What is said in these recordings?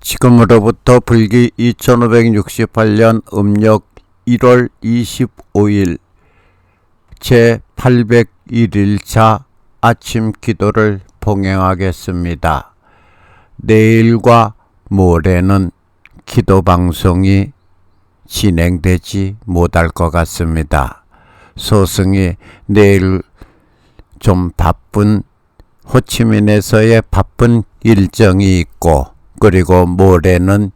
지금으로부터 불기 2568년 음력 1월 25일 제 801일차 아침 기도를 봉행하겠습니다. 내일과 모레는 기도 방송이 진행되지 못할 것 같습니다. 소승이 내일 좀 바쁜 호치민에서의 바쁜 일정이 있고 그리고 모레는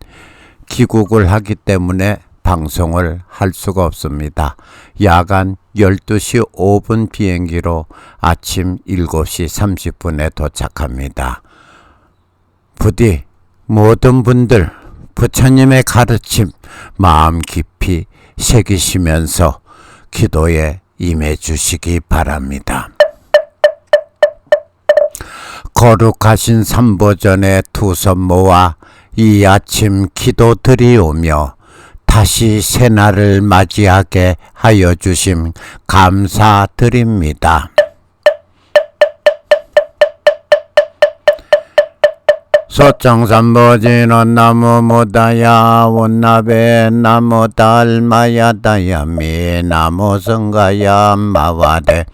귀국을 하기 때문에 방송을 할 수가 없습니다. 야간 12시 5분 비행기로 아침 7시 30분에 도착합니다. 부디 모든 분들 부처님의 가르침 마음 깊이 새기시면서 기도에 임해 주시기 바랍니다. 거룩하신 삼보전의 두손 모아 이 아침 기도 드리오며 다시 새날을 맞이하게 하여 주심 감사드립니다. 소청삼보지는 나무 모다야 원나베 나무 달마야 다야미 나무 성가야 마와데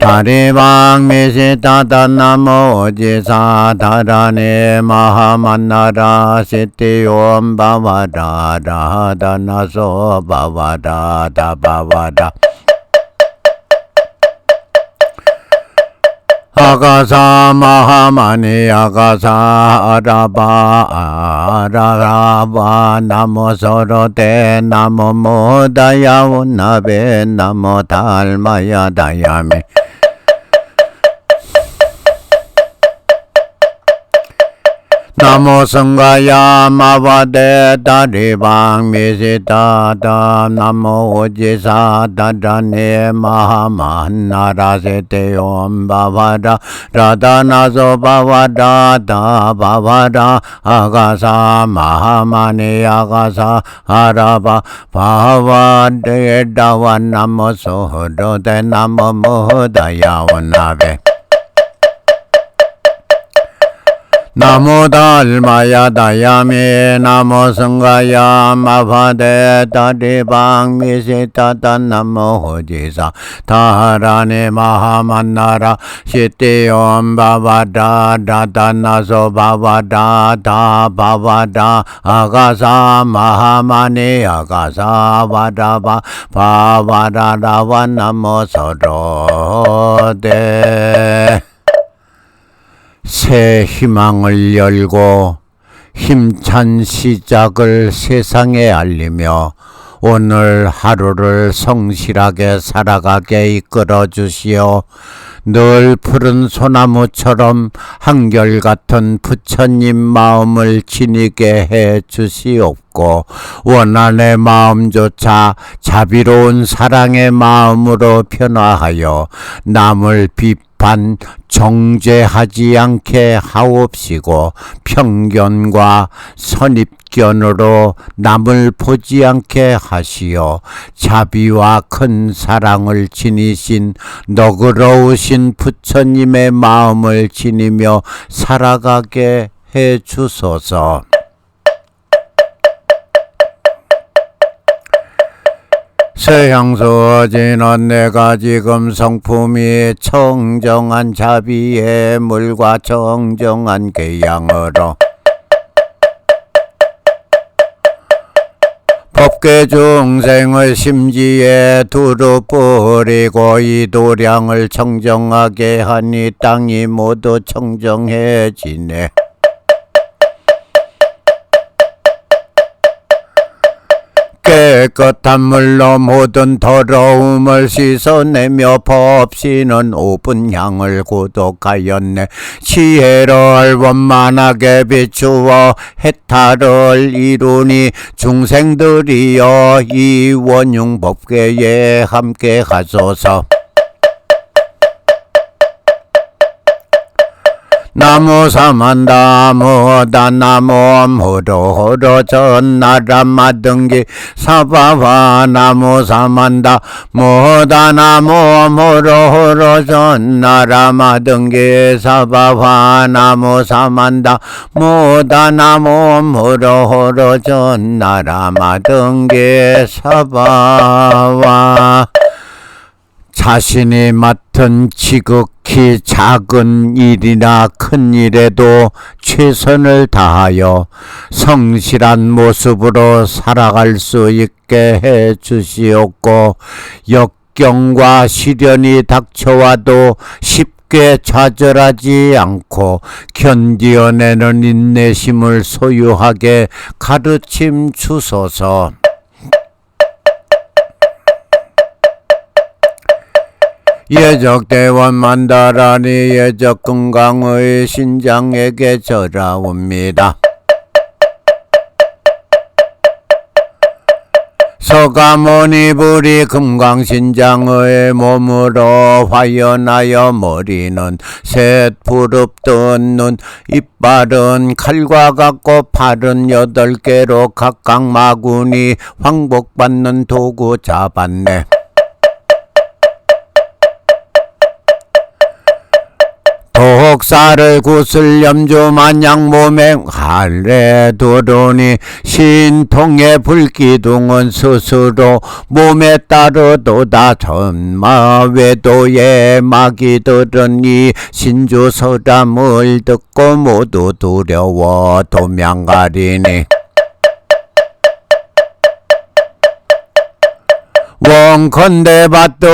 다리방 미시타다 나무 오지사 다라네 마하만나라 시티옴 바와라 나모 서로데 나모 모다야 운나베 나모 달마야 다야미 나모 성가야 마바데 다리방 미시다다 나모 오지사 다다네 마하만나라세테옴 바바라 라다나소 바바라 다 바바라 아가사 마하마니 아가사 아라바 바바데 다와 나모 소호로데 나모 모다야 원나베 나무 달마야 다야미 나무 성가야 마파데 다리방 미시타다 나무 호지사 다하라네 마하만나라 시티옴 바바다 다다나소 바바다 다 바바다 아가사 마하마니 아가사 바다바 바바다라와 나무 서로데 새 희망을 열고 힘찬 시작을 세상에 알리며 오늘 하루를 성실하게 살아가게 이끌어 주시오. 늘 푸른 소나무처럼 한결같은 부처님 마음을 지니게 해 주시옵고 원한의 마음조차 자비로운 사랑의 마음으로 변화하여 남을 비판 정죄하지 않게 하옵시고 편견과 선입견으로 남을 보지 않게 하시어 자비와 큰 사랑을 지니신 너그러우신 부처님의 마음을 지니며 살아가게 해 주소서. 서향소지는 내가 지금 성품이 청정한 자비의 물과 청정한 계양으로 법계 중생의 심지에 두루 뿌리고 이 도량을 청정하게 하니 땅이 모두 청정해지네. 깨끗한 물로 모든 더러움을 씻어내며 법시는 오분 향을 고독하였네. 지혜를 원만하게 비추어 해탈을 이루니 중생들이여 이 원흉 법계에 함께 가소서. 나무 사만다 무다 나무 호로 호로 전나라. 마등기 사바바 나무 사만다 무다 나무 호로 호로 전나라. 마등기 사바바 나무 사만다 무다 나무 호로 호로 전나라. 마등기 사바와 자신이 맡은 지극 히 작은 일이나 큰 일에도 최선을 다하여 성실한 모습으로 살아갈 수 있게 해 주시옵고 역경과 시련이 닥쳐와도 쉽게 좌절하지 않고 견디어내는 인내심을 소유하게 가르침 주소서. 예적 대원 만다라니 예적 건강의 신장에게 절하옵니다. 서가모니 불이 금강신장의 몸으로 화연하여 머리는 셋 부릅뜬 눈 이빨은 칼과 같고 팔은 여덟 개로 각각 마구니 황복받는 도구 잡았네. 독사를 구슬 염주 마냥 몸에 할래 두르니 신통의 불기둥은 스스로 몸에 따르도다 전마 외도의 마귀들은 이 신주 서람을 듣고 모두 두려워 도망가리니 원컨대 밭도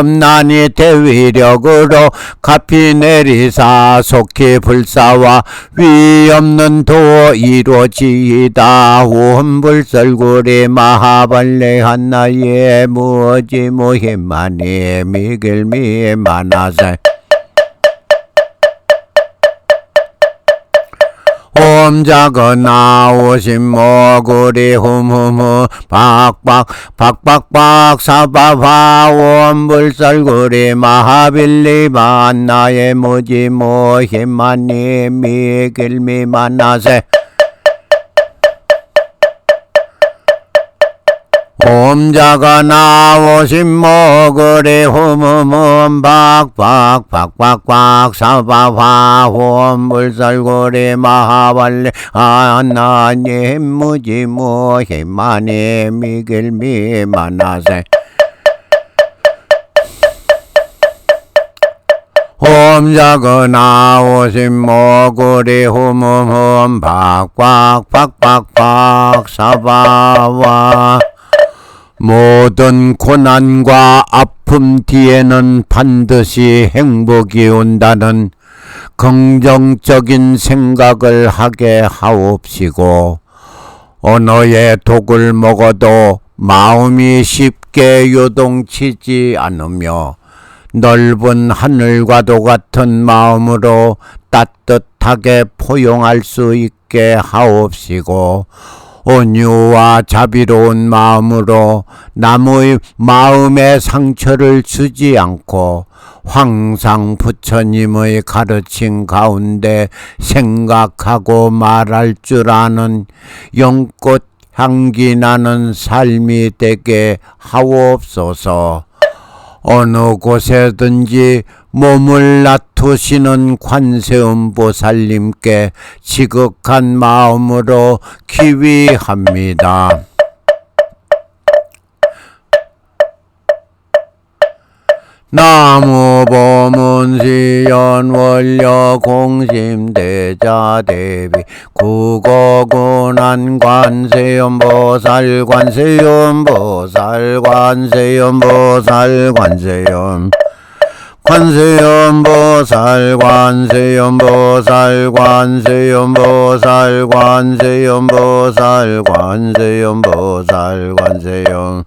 없나니 대위력으로 갚이 내리사 속히 불사와 위 없는 도 이루어지이다. 원불설구리 마하발레 한나의 무지 무힘하니? 미길미 만나세 홈자거 나 오신 모구리 흠흠흠 박박 박박박 사바바 원불설구리 마하빌리 만나의 무지 모힘하니 미길미 만나세 홈자가 나오신 모그리 흠흠흠 박박 박박박 사바화 홈불설구리 마하발리. 하나님 무지무 힘만이 미길미 만나세. 홈자가 나오신 모구리 흠흠흠 박박 박박박 사바와 모든 고난과 아픔 뒤에는 반드시 행복이 온다는 긍정적인 생각을 하게 하옵시고 언어의 독을 먹어도 마음이 쉽게 요동치지 않으며 넓은 하늘과도 같은 마음으로 따뜻하게 포용할 수 있게 하옵시고 온유와 자비로운 마음으로 남의 마음에 상처를 주지 않고 항상 부처님의 가르침 가운데 생각하고 말할 줄 아는 연꽃 향기 나는 삶이 되게 하옵소서. 어느 곳에든지 몸을 놔두시는 관세음 보살님께 지극한 마음으로 기위합니다. 나무 보문시연 원려 공심대자 대비 국어군한 관세음 보살 관세음 보살 관세음 보살 관세음 관세음 보살 관세음 보살 관세음 보살 관세음 보살 관세음 보살 관세음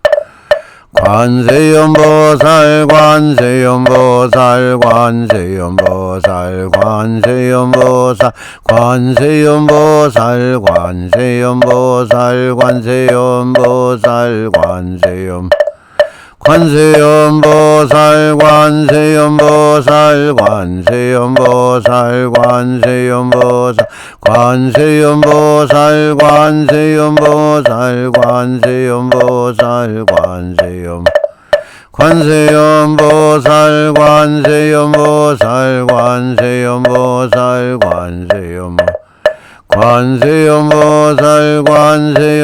관세음 보살 관세음 보살 관세음 보살 관세음 보살 관세음 보살 관세음 보살 관세음 보살 관세음 관세음보살 관세음보살 관세음보살 관세음보살 관세음보살 관세음보살 관세음보살 관세음 관세음보살 관세음보살 관세음보살 관세음 관세음보살 관세음보살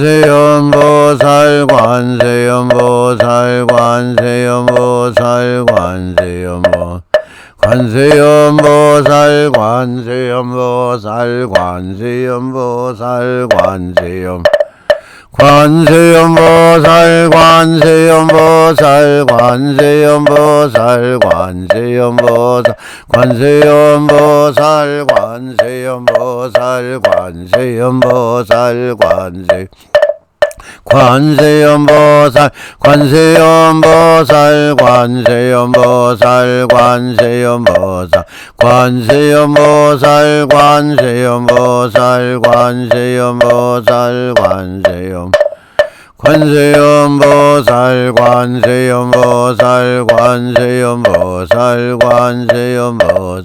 안녕하세요. 관세음보살 관세음보살 관세음보살 관세 관세음보살 관세음보살 관세음보살 관세음보살 관세음보살 관세음보살 관세음보살 관세음 관세음보살 관세음보살 관세음보살 관세음보살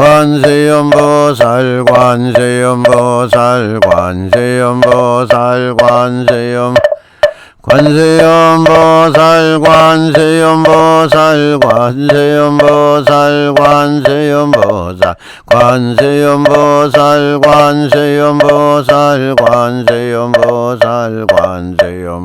관세음보살 관세음보살 관세음보살 관세음 관세음보살 관세음보살 관세음보살 관세음보살 관세음보살 관세음보살 관세음보살 관세음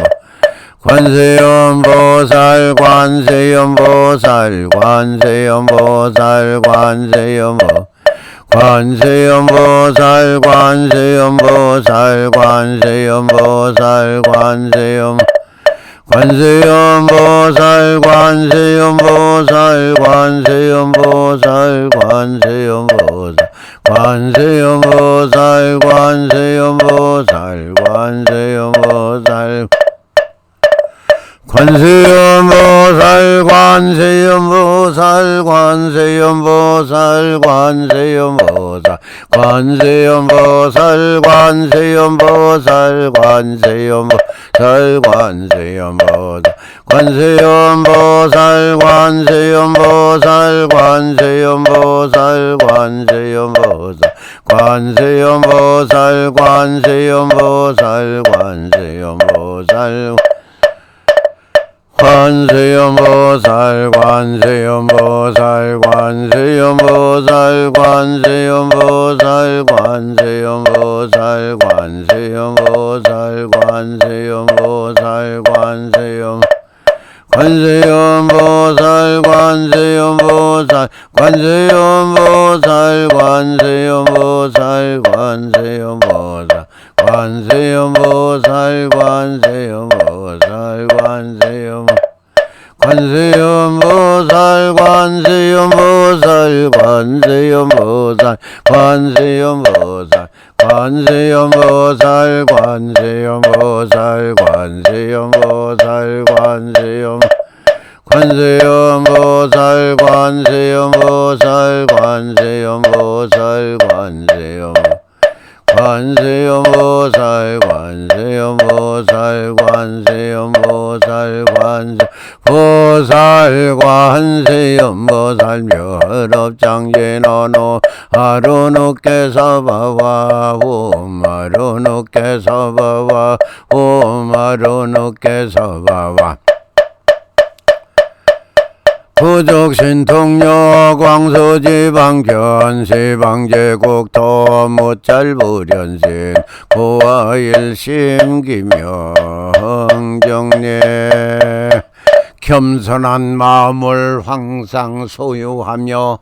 관세음보살 관세음보살 관세음보살 관세음보 관세음보살 관세음보살 관세음보살 관세음 관세음보살 관세음보살 관세음보살 관세음보살 관세음보살 관세음보살 관세음보살 관세음 보살 관세음 보살 관세음 보살 관세음 보살 관세음 보살 관세음 보살 관세음 보살 관세음 보살 관세음 보살 관세음 보살 관세음 보살 관세음 보살 관세음 보살 관세음 보살 관세음 보살 관세음보살 관세음보살 관세음보살 관세음보살 관세음보살 관세음보살 관세음보살 관세음 관세음보살 관세음보살 관세음보살 관세음보살 관세음보살 관세음보살 관세음보살 관세음 관세음보살 관세음보살 관세음보살 관세음보살 관세음보살 관세음보살 관세음보살 관세음 관세음보살 관세음보살 관세음보살 관세음 관세음보살 관세음보살 관세 관세음 보살 관세 보살 관세음 보살 멸업장진어노 하루 늦게 서바와 옴 하루 늦게 서바와 옴 하루 늦게 서바와 부족신통여 광수지방 견 시방제국 도무짤부련신 고와일심 김영정례 겸손한 마음을 항상 소유하며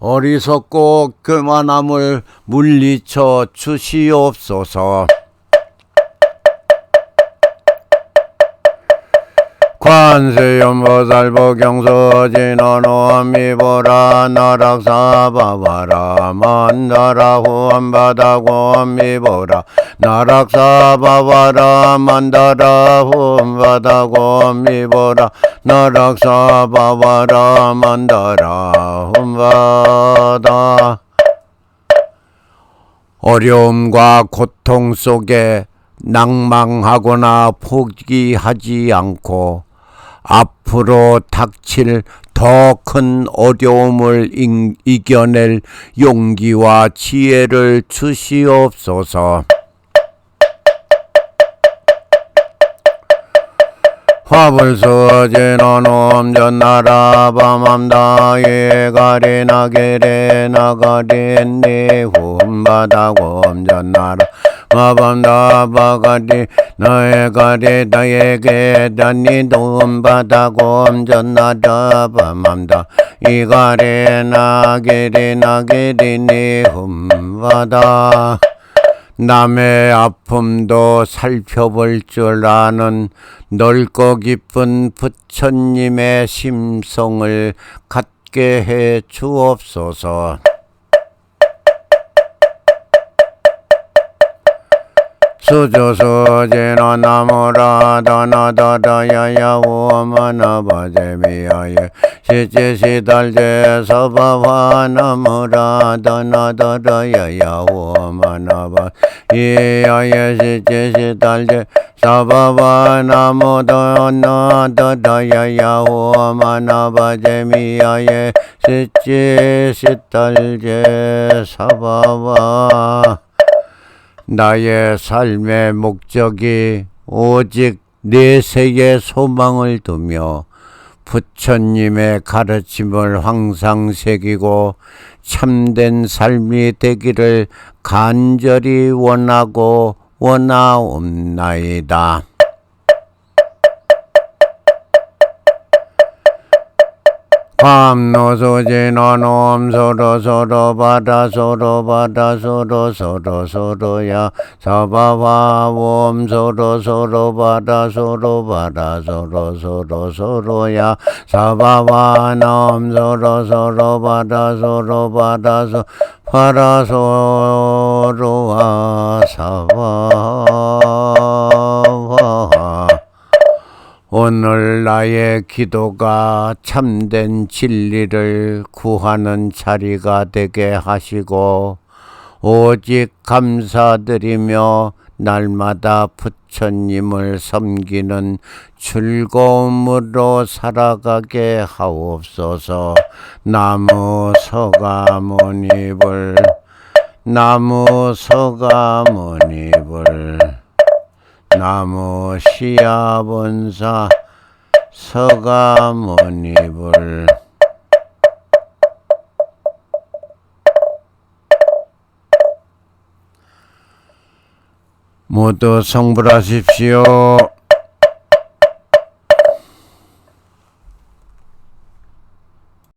어리석고 교만함을 물리쳐 주시옵소서. 관세음보살보경서진어노미보라 나락사바바라 만다라 후원바다고미보라 나락사바바라 만다라 후원바다고미보라 나락사바바라 만다라 후원바다. 어려움과 고통 속에 낭망하거나 포기하지 않고 앞으로 닥칠 더 큰 어려움을 이- 이겨낼 용기와 지혜를 주시옵소서. 화불서진어놈 전나라밤함다 예가리 나게레 나가리 니훔바다곰 전나라 마밤다 바가리 나에 가리 나에게 다니 돈바다 곰 전나라 밤함다 이가리 나게리 나게리 니훔바다 남의 아픔도 살펴볼 줄 아는 넓고 깊은 부처님의 심성을 갖게 해 주옵소서. 수조수지나 나무라 다나다다야야 오마나바제미야예. 시지시달제 서바와 나무라 다나다다야야 오마나바. 이야예 시지시달제 서바와 나무다 나다다야야 오마나바제미야예. 시지시달제 서바와 나의 삶의 목적이 오직 내세의 소망을 두며 부처님의 가르침을 항상 새기고 참된 삶이 되기를 간절히 원하고 원하옵나이다. 감노소진어놈 서로 서로 바다 서로 바다 서로 서로 서로야 서바와 옴 서로 서로 바다 서로 바다 서로 서로 서로야 서바와 놈 서로 서로 바다 서로 바다 서 바다 서로와 서바 오늘 나의 기도가 참된 진리를 구하는 자리가 되게 하시고 오직 감사드리며 날마다 부처님을 섬기는 즐거움으로 살아가게 하옵소서. 나무 서가모니불 나무 서가모니불 나무 시야본사 서가모니불 모두 성불하십시오.